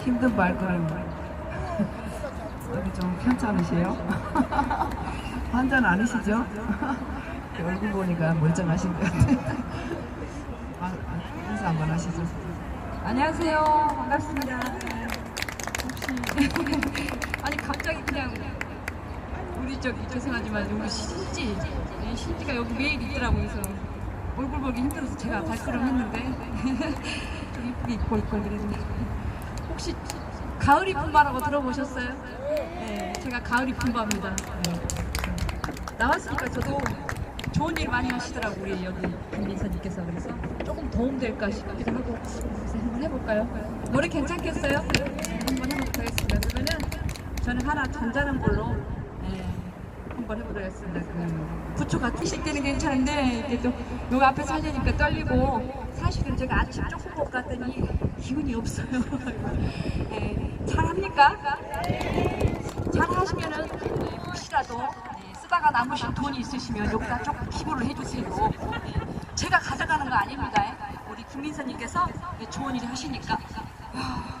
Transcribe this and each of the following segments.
힘든 발걸음. 어디 좀 편찮으세요? 환자는 아니시죠? 얼굴 보니까 멀쩡하신 것 같아요. 아, 아, 인사 한번 하시죠. 안녕하세요. 반갑습니다. 혹시 아니 갑자기 그냥 우리 저기 죄송하지만 우리 신지 네, 신지가 여기 매일 있더라고요. 그래서 얼굴 보기 힘들어서 제가 발걸음 했는데 좀 이쁘게 입고 올걸 그랬는데 혹시 가을이 품바라고 들어보셨어요? 네, 제가 가을이 품바입니다. 네. 나왔으니까 저도 좋은 일 많이 하시더라고 우리 여기 김민선님께서 그래서 조금 도움될까 싶기도 하고 그래서 한번 해볼까요? 노래 괜찮겠어요? 네, 한번 해보도록 하겠습니다. 그러면은 저는 하나 잔잔한 걸로 네, 한번 해보도록 하겠습니다. 그 부초가 티실 때는 괜찮은데 이제 또 여기 앞에 살려니까 떨리고 제가 아침 조금 못 갔더니 기운이 없어요. 네, 잘합니까? 잘하시면은 네, 혹시라도 네, 쓰다가 남으신 돈이 있으시면 여기다 조금 기부를 해주세요. 네, 제가 가져가는 거 아닙니다. 우리 김민서님께서 네, 좋은 일 하시니까 이야,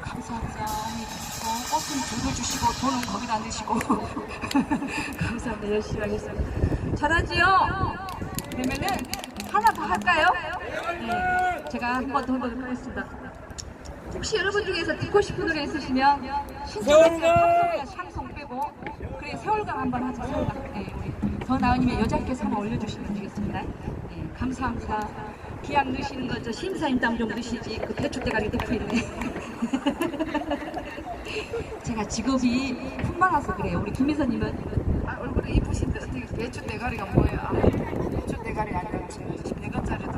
감사합니다. 어, 꽃은 들고 주시고 돈은 거기다 넣으시고 감사합니다. 열심히 하겠습니다. 잘하지요? 그러면은 하나 더 할까요? 네, 제가 한 번 더 해보도록 하겠습니다. 혹시 여러분 중에서 듣고 싶은 노래 있으시면 신청해주세요. 샹송 빼고 그래 세월강 한번 하자 세월강. 네, 우리 더 나은님의 여자께서 한번 올려주시면 되겠습니다. 네, 감사합니다. 기약 넣으시는 거저 심사인 땀좀 넣으시지 그 배추 대가리 넣고 있네. 제가 직업이 풍만와서 그래요. 우리 김미선님은 아, 얼굴이 이쁘신데 어떻게 배추 대가리가 뭐예요? 아, 배추 대가리 아니라 100원짜리도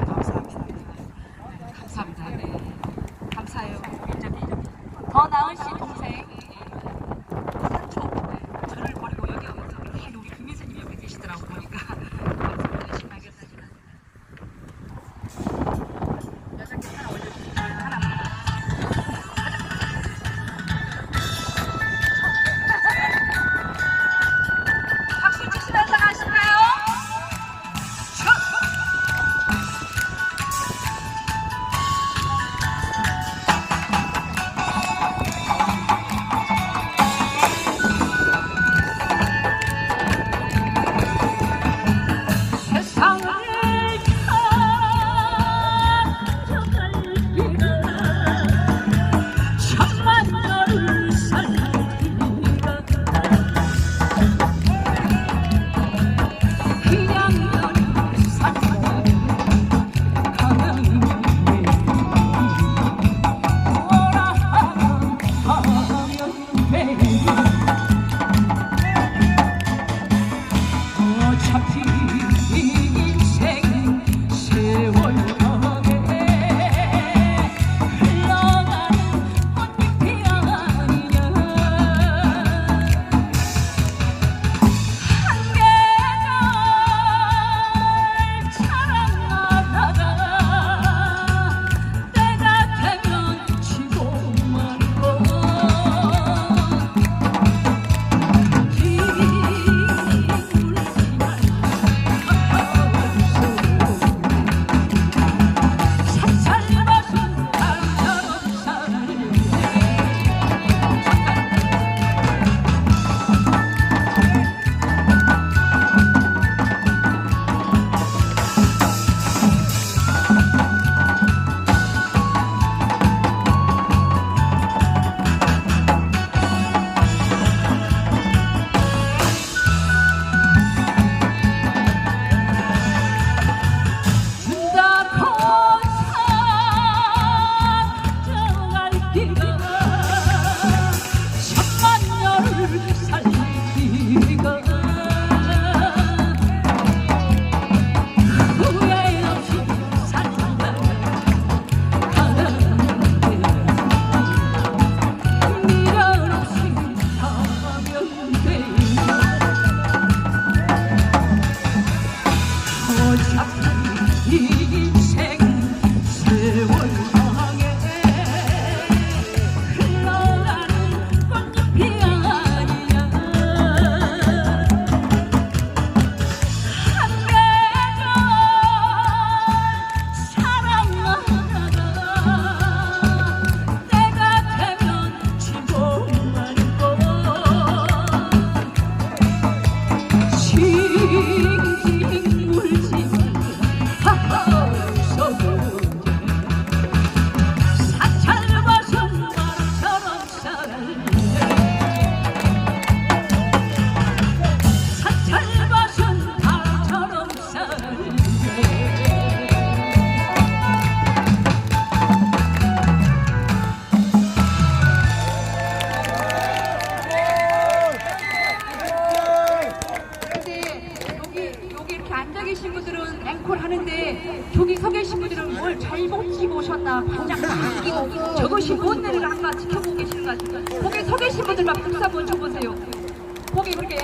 거기 그렇게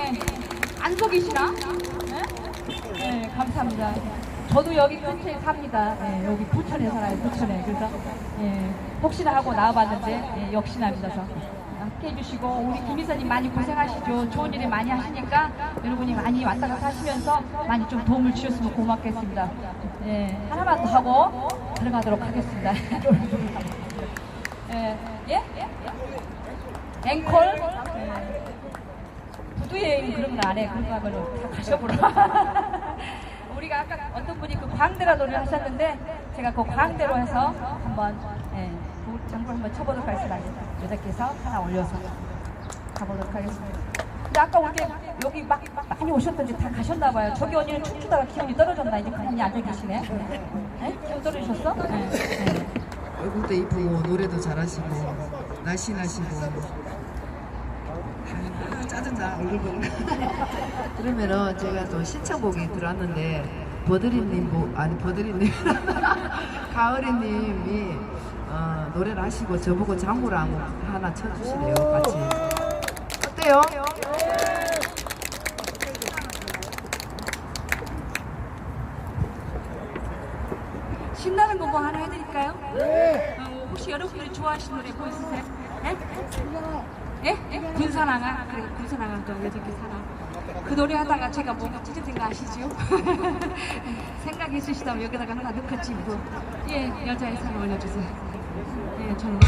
안서 계시나? 네? 네, 감사합니다. 저도 여기 근처에 삽니다. 예, 여기 부천에 살아요, 부천에. 그래서 예, 혹시나 하고 나와봤는데 예, 역시나 믿어서 함께 해주시고 우리 김 이사님 많이 고생하시죠. 좋은 일을 많이 하시니까 여러분이 많이 왔다 갔다 하시면서 많이 좀 도움을 주셨으면 고맙겠습니다. 예, 하나만 더 하고 들어가도록 하겠습니다. 예, 예? 앵콜? 예. 부두여행 그런 건 안 해. 그런 거 하면은 다 가셔보라. 우리가 아까 어떤 분이 그 광대라 노래를 하셨는데 제가 그 광대로 해서 한번 예, 그 장구 한번 쳐보도록 하겠습니다. 여자께서 하나 올려서 가보도록 하겠습니다. 근데 아까 우리 여기 막 많이 오셨던지 다 가셨나 봐요. 저기 언니는 춤추다가 기운이 떨어졌나 이제 가만히 앉아 계시네. 네? 기운 떨어지셨어? 네. 네. 얼굴도 이쁘고 노래도 잘하시고 날씬하시고 아, 짜증나 얼굴 그러면은 제가 또 신청곡이 들어왔는데 버드리님 뭐 아니 버드리님 가을이님이 어, 노래를 하시고 저보고 장구를 한곡 하나 쳐주시래요 같이 어때요? 신나는 거뭐 하나 해드릴까요? 어, 혹시 여러분들이 좋아하시는 노래 뭐 있으세요? 예? 예? 예? 군사나가? 그래, 군사나가 또 여덟개 사랑. 그 노래 하다가 제가 뭐가 찢어진 거 아시죠? 생각 있으시다면 여기다가 하나 넣고 집고 예, 여자의 사랑 올려주세요. 예, 저는.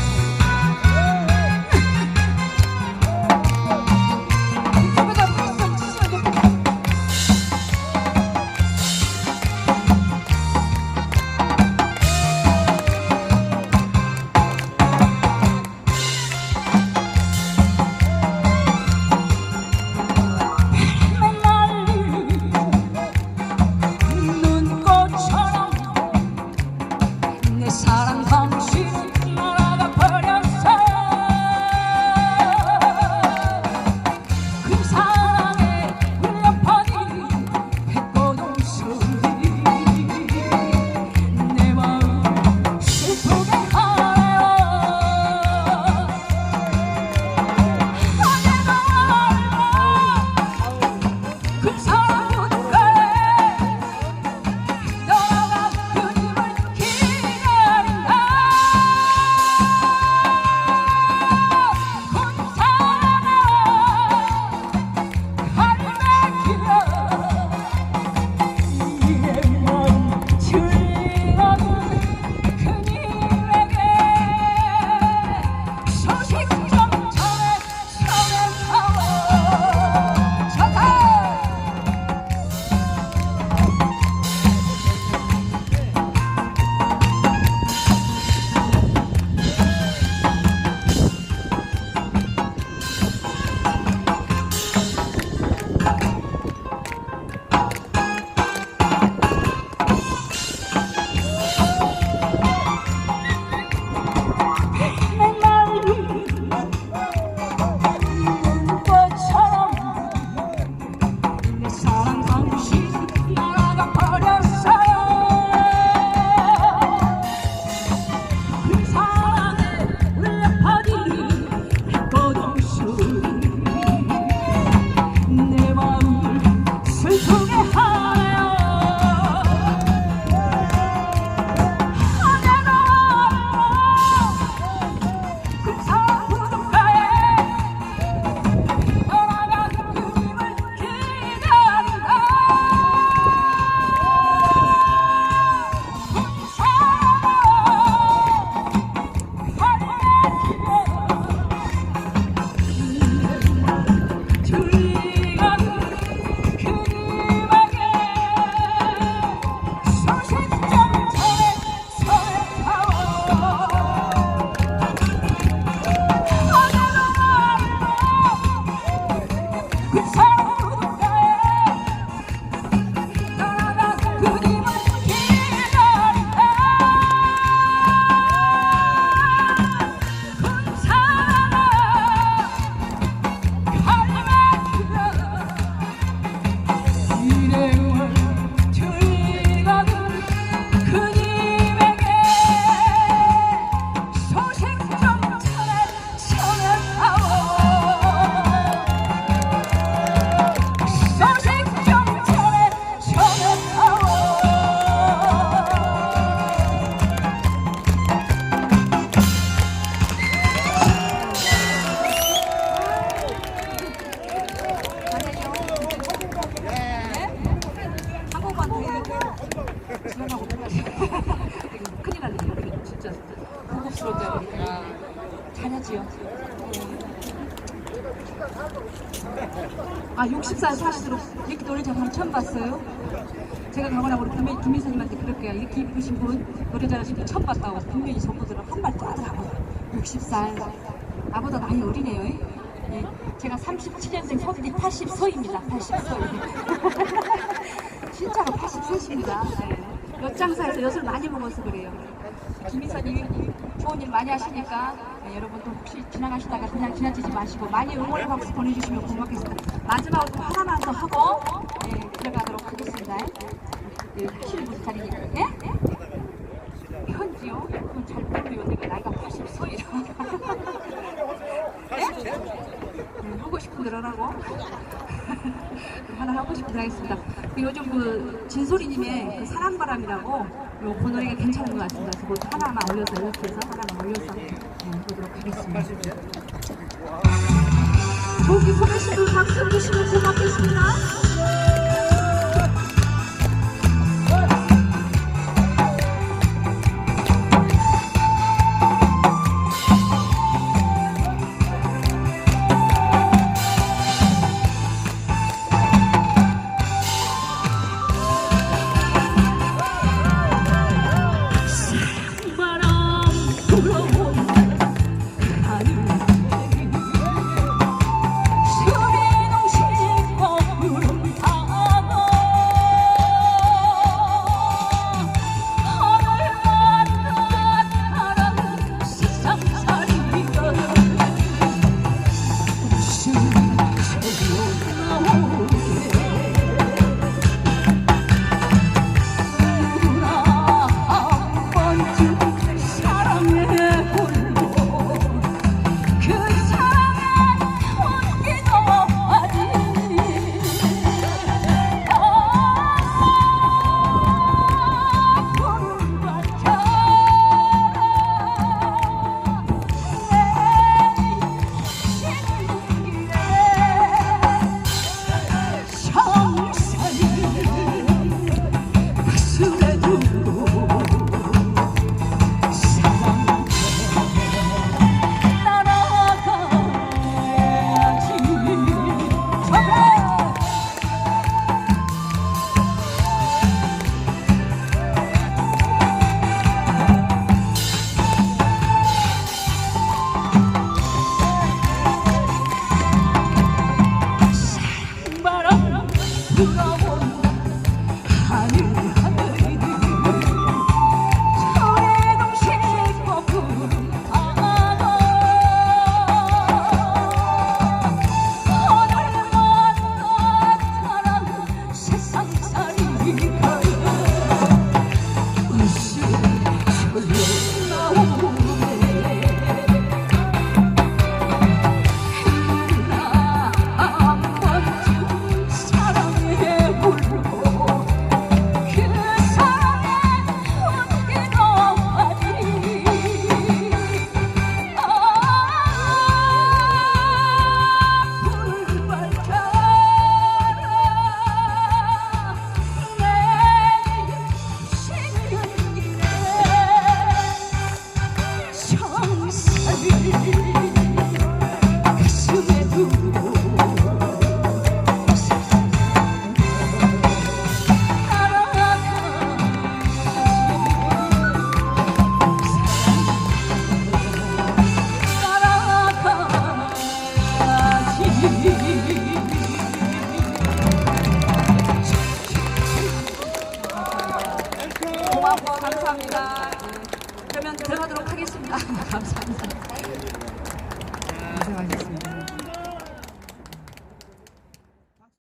보니까 잘하지요. 아 60살 사실수록 이렇게 노래 잘하는 처음 봤어요. 제가 가거나 우리 김민, 김민서님한테 그럴게요. 이렇게 이쁘신 분 노래 잘하신 분 처음 봤다고 분명히 저분들은 한발 따더라고요. 60살 나보다 나이 어리네요. 예. 제가 37년생 서기디 80서입니다. 80서. 진짜로 80세십니다. 엿장사에서 엿을 많이 먹어서 그래요. 김인선님 좋은 일 많이 하시니까 네, 여러분도 혹시 지나가시다가 그냥 지나치지 마시고 많이 응원의 박수 보내주시면 고맙겠습니다. 마지막으로 또 하나만 더 하고 네, 들어가도록 하겠습니다. 네, 하실 분 자리니까. 네? 현지요? 그건 잘 모르요. 내가 나이가 80서이라. 네? 네, 하고 싶은 대로 하라고. 하나 하고 싶은 대로 하겠습니다. 그 요즘 그 진소리님의 그 사랑바람이라고 요그 노래가 괜찮은 것 같습니다. 그거 하나만 올려서 이렇게 해서 하나만 올려서 네, 보도록 하겠습니다. 저기 보내신 분 박수 주시면 고맙겠습니다.